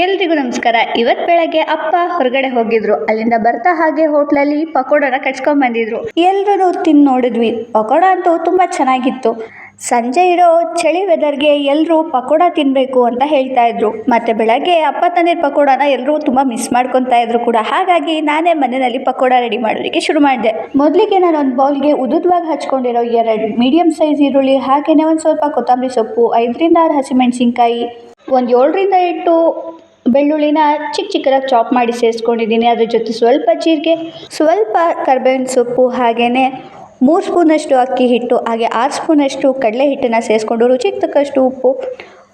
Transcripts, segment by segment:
ಎಲ್ರಿಗೂ ನಮಸ್ಕಾರ. ಇವತ್ತು ಬೆಳಗ್ಗೆ ಅಪ್ಪ ಹೊರಗಡೆ ಹೋಗಿದ್ರು. ಅಲ್ಲಿಂದ ಬರ್ತಾ ಹಾಗೆ ಹೋಟ್ಲಲ್ಲಿ ಪಕೋಡನ ಕಟ್ಸ್ಕೊಂಡ್ ಬಂದಿದ್ರು. ಎಲ್ರೂ ತಿಂದು ನೋಡಿದ್ವಿ. ಪಕೋಡ ಅಂತೂ ತುಂಬಾ ಚೆನ್ನಾಗಿತ್ತು. ಸಂಜೆ ಇರೋ ಚಳಿ ವೆದರ್ಗೆ ಎಲ್ಲರೂ ಪಕೋಡ ತಿನ್ನಬೇಕು ಅಂತ ಹೇಳ್ತಾ ಇದ್ರು. ಮತ್ತೆ ಬೆಳಗ್ಗೆ ಅಪ್ಪ ತಂದಿರ ಪಕೋಡನ ಎಲ್ಲರೂ ತುಂಬ ಮಿಸ್ ಮಾಡ್ಕೊತಾ ಇದ್ರು ಕೂಡ. ಹಾಗಾಗಿ ನಾನೇ ಮನೆಯಲ್ಲಿ ಪಕೋಡ ರೆಡಿ ಮಾಡೋದಕ್ಕೆ ಶುರು ಮಾಡಿದೆ. ಮೊದಲಿಗೆ ನಾನು ಒಂದು ಬೌಲ್ಗೆ ಉದುದ್ವಾಗಿ ಹಚ್ಕೊಂಡಿರೋ ಎರಡು ಮೀಡಿಯಂ ಸೈಜ್ ಈರುಳ್ಳಿ ಹಾಗೆಯೇ ಒಂದು ಸ್ವಲ್ಪ ಕೊತ್ತಂಬರಿ ಸೊಪ್ಪು, ಐದರಿಂದ ಆರು ಹಸಿಮೆಣಸಿನ್ಕಾಯಿ, ಒಂದು ಏಳರಿಂದ ಎಂಟು ಬೆಳ್ಳುಳ್ಳಿನ ಚಿಕ್ಕ ಚಿಕ್ಕದಾಗಿ ಚಾಪ್ ಮಾಡಿ ಸೇರಿಸ್ಕೊಂಡಿದ್ದೀನಿ. ಅದ್ರ ಜೊತೆ ಸ್ವಲ್ಪ ಜೀರಿಗೆ, ಸ್ವಲ್ಪ ಕರ್ಬೇವಿನ ಸೊಪ್ಪು ಹಾಗೆಯೇ ಮೂರು ಸ್ಪೂನಷ್ಟು ಅಕ್ಕಿ ಹಿಟ್ಟು, ಹಾಗೆ ಆರು ಸ್ಪೂನಷ್ಟು ಕಡಲೆ ಹಿಟ್ಟನ್ನು ಸೇರಿಸ್ಕೊಂಡು ರುಚಿಗೆ ತಕ್ಕಷ್ಟು ಉಪ್ಪು,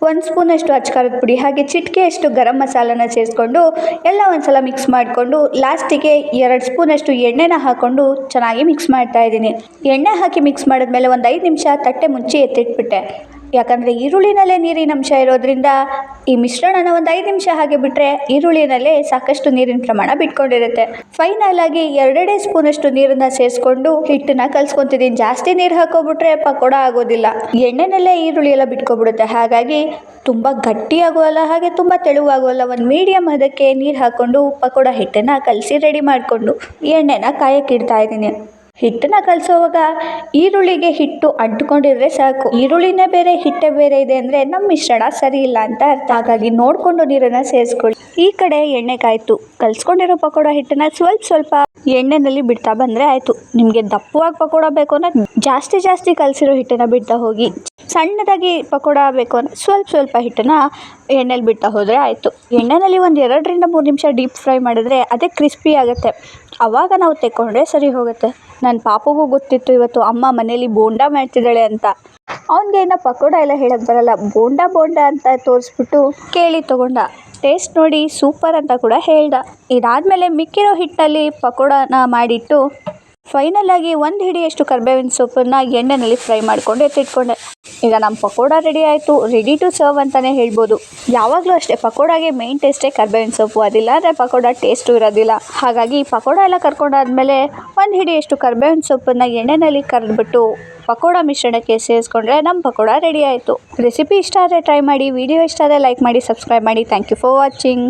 ಒಂದು ಸ್ಪೂನಷ್ಟು ಅಚ್ಕಾರದ ಪುಡಿ, ಹಾಗೆ ಚಿಟಿಕೆಯಷ್ಟು ಗರಂ ಮಸಾಲನ ಸೇರಿಸ್ಕೊಂಡು ಎಲ್ಲ ಒಂದ್ಸಲ ಮಿಕ್ಸ್ ಮಾಡಿಕೊಂಡು ಲಾಸ್ಟಿಗೆ ಎರಡು ಸ್ಪೂನಷ್ಟು ಎಣ್ಣೆನ ಹಾಕ್ಕೊಂಡು ಚೆನ್ನಾಗಿ ಮಿಕ್ಸ್ ಮಾಡ್ತಾ ಇದ್ದೀನಿ. ಎಣ್ಣೆ ಹಾಕಿ ಮಿಕ್ಸ್ ಮಾಡಿದ್ಮೇಲೆ ಒಂದು ಐದು ನಿಮಿಷ ತಟ್ಟೆ ಮುಚ್ಚಿ ಎತ್ತಿಟ್ಬಿಟ್ಟೆ. ಯಾಕಂದರೆ ಈರುಳ್ಳಿನಲ್ಲೇ ನೀರಿನ ಅಂಶ ಇರೋದ್ರಿಂದ ಈ ಮಿಶ್ರಣನ ಒಂದು ಐದು ನಿಮಿಷ ಹಾಗೆ ಬಿಟ್ಟರೆ ಈರುಳ್ಳಿನಲ್ಲೇ ಸಾಕಷ್ಟು ನೀರಿನ ಪ್ರಮಾಣ ಬಿಟ್ಕೊಂಡಿರುತ್ತೆ. ಫೈನಲ್ ಆಗಿ ಎರಡೆರಡೇ ಸ್ಪೂನಷ್ಟು ನೀರನ್ನ ಸೇರಿಸ್ಕೊಂಡು ಹಿಟ್ಟನ್ನ ಕಲ್ಸ್ಕೊತಿದ್ದೀನಿ ಜಾಸ್ತಿ ನೀರು ಹಾಕೋಬಿಟ್ರೆ ಪಕೋಡ ಆಗೋದಿಲ್ಲ. ಎಣ್ಣೆನಲ್ಲೇ ಈರುಳ್ಳಿ ಎಲ್ಲ ಬಿಟ್ಕೊಬಿಡುತ್ತೆ. ಹಾಗಾಗಿ ತುಂಬ ಗಟ್ಟಿಯಾಗೋಲ್ಲ ಹಾಗೆ ತುಂಬ ತೆಳುವಾಗೋಲ್ಲ ಒಂದು ಮೀಡಿಯಮ್ ಅದಕ್ಕೆ ನೀರು ಹಾಕ್ಕೊಂಡು ಪಕೋಡ ಹಿಟ್ಟನ್ನು ಕಲಸಿ ರೆಡಿ ಮಾಡಿಕೊಂಡು ಎಣ್ಣೆನ ಕಾಯಕ್ಕಿಡ್ತಾ ಇದ್ದೀನಿ. ಹಿಟ್ಟನ್ನ ಕಲಸೋವಾಗ ಈರುಳ್ಳಿಗೆ ಹಿಟ್ಟು ಅಂಟ್ಕೊಂಡಿದ್ರೆ ಸಾಕು. ಈರುಳ್ಳಿನೇ ಬೇರೆ, ಹಿಟ್ಟೆ ಬೇರೆ ಇದೆ ಅಂದರೆ ನಮ್ಮ ಮಿಶ್ರಣ ಸರಿ ಇಲ್ಲ ಅಂತ ಅರ್ಥ. ಹಾಗಾಗಿ ನೋಡಿಕೊಂಡು ನೀರನ್ನು ಸೇರಿಸ್ಕೊಳ್ಳಿ. ಈ ಕಡೆ ಎಣ್ಣೆ ಕಾಯ್ತು ಕಲ್ಸ್ಕೊಂಡಿರೋ ಪಕೋಡ ಹಿಟ್ಟನ್ನ ಸ್ವಲ್ಪ ಸ್ವಲ್ಪ ಎಣ್ಣೆನಲ್ಲಿ ಬಿಡ್ತಾ ಬಂದರೆ ಆಯಿತು. ನಿಮಗೆ ದಪ್ಪವಾಗಿ ಪಕೋಡ ಬೇಕು ಅಂದರೆ ಜಾಸ್ತಿ ಜಾಸ್ತಿ ಕಲಸಿರೋ ಹಿಟ್ಟನ್ನು ಬಿಡ್ತಾ ಹೋಗಿ. ಸಣ್ಣದಾಗಿ ಪಕೋಡ ಬೇಕು ಅಂದರೆ ಸ್ವಲ್ಪ ಸ್ವಲ್ಪ ಹಿಟ್ಟನ್ನು ಎಣ್ಣೆಲಿ ಬಿಡ್ತಾ ಹೋದರೆ ಆಯಿತು. ಎಣ್ಣೆಯಲ್ಲಿ ಒಂದು ಎರಡರಿಂದ ಮೂರು ನಿಮಿಷ ಡೀಪ್ ಫ್ರೈ ಮಾಡಿದ್ರೆ ಅದೇ ಕ್ರಿಸ್ಪಿ ಆಗುತ್ತೆ. ಆವಾಗ ನಾವು ತೆಕ್ಕೊಂಡ್ರೆ ಸರಿ ಹೋಗುತ್ತೆ. ನನ್ನ ಪಾಪಗೂ ಗೊತ್ತಿತ್ತು ಇವತ್ತು ಅಮ್ಮ ಮನೇಲಿ ಬೋಂಡ ಮಾಡ್ತಿದ್ದಾಳೆ ಅಂತ. ಅವನಿಗೆ ಇನ್ನು ಪಕೋಡ ಎಲ್ಲ ಹೇಳಕ್ಕೆ ಬರಲ್ಲ. ಬೋಂಡ ಬೋಂಡ ಅಂತ ತೋರಿಸ್ಬಿಟ್ಟು ಕೇಳಿ ತೊಗೊಂಡ. ಟೇಸ್ಟ್ ನೋಡಿ ಸೂಪರ್ ಅಂತ ಕೂಡ ಹೇಳ್ದ. ಇದಾದಮೇಲೆ ಮಿಕ್ಕಿರೋ ಹಿಟ್ಟಲ್ಲಿ ಪಕೋಡನ ಮಾಡಿಟ್ಟು ಫೈನಲ್ ಆಗಿ ಒಂದು ಹಿಡಿಯಷ್ಟು ಕರ್ಬೇವಿನ ಸೊಪ್ಪನ್ನ ಎಣ್ಣೆಯಲ್ಲಿ ಫ್ರೈ ಮಾಡಿಕೊಂಡು ಎತ್ತಿಟ್ಕೊಂಡೆ. ಈಗ ನಮ್ಮ ಪಕೋಡ ರೆಡಿ ಆಯಿತು ರೆಡಿ ಟು ಸರ್ವ್ ಅಂತಲೇ ಹೇಳ್ಬೋದು. ಯಾವಾಗಲೂ ಅಷ್ಟೇ, ಪಕೋಡಾಗೆ ಮೇನ್ ಟೇಸ್ಟೇ ಕರ್ಬೇವಿನ ಸೊಪ್ಪು. ಅದಿಲ್ಲ ಅಂದರೆ ಪಕೋಡ ಟೇಸ್ಟು ಇರೋದಿಲ್ಲ. ಹಾಗಾಗಿ ಪಕೋಡ ಎಲ್ಲ ಕರ್ಕೊಂಡಾದ್ಮೇಲೆ ಒಂದು ಹಿಡಿಯಷ್ಟು ಕರ್ಬೇವಿನ ಸೊಪ್ಪನ್ನು ಎಣ್ಣೆಯಲ್ಲಿ ಕರೆದ್ಬಿಟ್ಟು ಪಕೋಡ ಮಿಶ್ರಣಕ್ಕೆ ಸೇರಿಸ್ಕೊಂಡ್ರೆ ನಮ್ಮ ಪಕೋಡ ರೆಡಿ ಆಯಿತು. ರೆಸಿಪಿ ಇಷ್ಟ ಆದರೆ ಟ್ರೈ ಮಾಡಿ ವಿಡಿಯೋ ಇಷ್ಟ ಆದರೆ ಲೈಕ್ ಮಾಡಿ ಸಬ್ಸ್ಕ್ರೈಬ್ ಮಾಡಿ. Thank you for watching